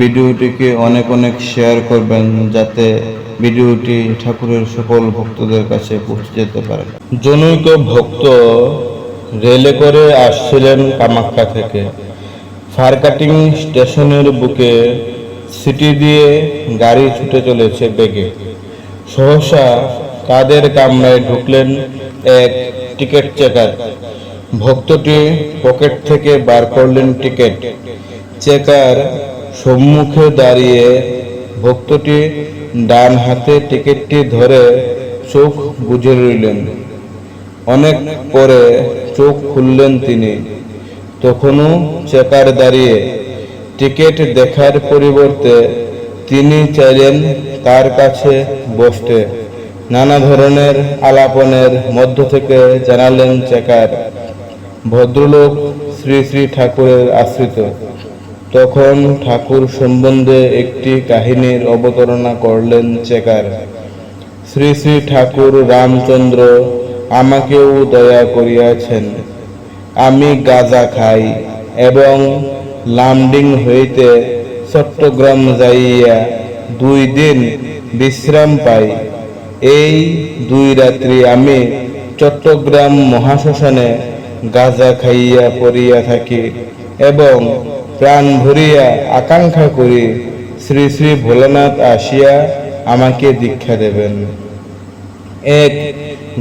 ভিডিওটিকে অনেক অনেক শেয়ার করবেন যাতে ভিডিওটি ঠাকুরের সকল ভক্তদের কাছে পৌঁছে যেতে পারে। জনৈক ভক্ত রেলে করে আসছিলেন কামাখ্যা থেকে। ফারকাটিং স্টেশনের বুকে সিটি দিয়ে গাড়ি ছুটে চলেছে বেগে। সহসা কাদের কামরায় ঢুকলেন এক টিকিট চেকার। ভক্তটি পকেট থেকে বার করলেন টিকিট। চেকার সম্মুখে দাঁড়িয়ে ভক্তটি ডান হাতে টিকিটটি ধরে চোখ বুঝে রইলেন। অনেক পরে চোখ খুললেন তিনি। তখনও চেকার দাঁড়িয়ে টিকিট দেখার পরিবর্তে তিনি চাইলেন তার কাছে বসতে। নানা ধরনের আলাপনের মধ্য থেকে জানালেন চেকার। ভদ্রলোক শ্রী শ্রী ঠাকুরের আশ্রিত। তখন ঠাকুর সম্বন্ধে একটি কাহিনীর অবতারণা করলেন চেকার। শ্রী শ্রী ঠাকুর রামচন্দ্র, আমাকেও দয়া করিয়াছেন। আমি গাঁজা খাই এবং লামডিং হইতে চট্টগ্রাম যাইয়া দুই দিন বিশ্রাম পাই। এই দুই রাত্রি আমি চট্টগ্রাম মহাশ্মশানে গাঁজা খাইয়া পড়িয়া থাকি এবং প্রাণ ভরিয়া আকাঙ্ক্ষা করি, শ্রী শ্রী ভোলানাথ আসিয়া আমাকে দীক্ষা দেবেন। এক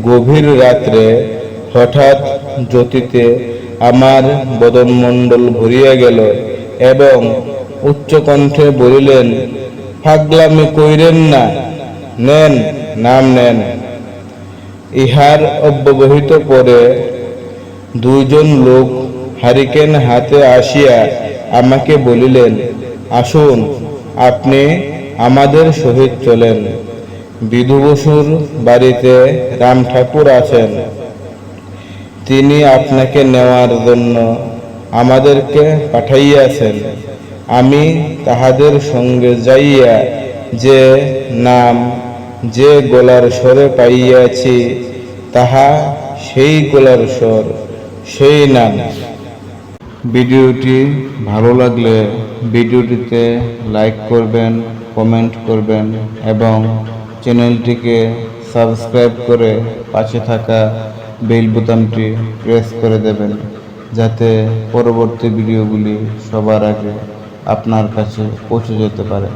গভীর রাত্রে হঠাৎ জ্যোতিতে আমার বদনমণ্ডল ভরিয়া গেল এবং উচ্চকণ্ঠে বলিলেন ফাগলামি কইরেন না, নেন, নাম নেন। ইহার অব্যবহিত পরে দুইজন লোক হারিকেন হাতে আসিয়া আমাকে বলিলেন, আসুন, আপনি আমাদের সহিত চলেন। বিধু বসুর বাড়িতে রাম ঠাকুর আছেন। তিনি আপনাকে নেওয়ার জন্য আমাদেরকে পাঠাইয়াছেন। আমি তাহাদের সঙ্গে যাইয়া যে নাম, যে গলার স্বরে পাইয়াছি, তাহা সেই গলার স্বর, সেই নাম। ভিডিওটি ভালো লাগলে ভিডিওটিতে লাইক করবেন, কমেন্ট করবেন এবং চ্যানেলটিকে সাবস্ক্রাইব করে পাশে থাকা বেল বোতামটি প্রেস করে দেবেন যাতে পরবর্তী ভিডিওগুলি সবার আগে আপনার কাছে পৌঁছে যেতে পারে।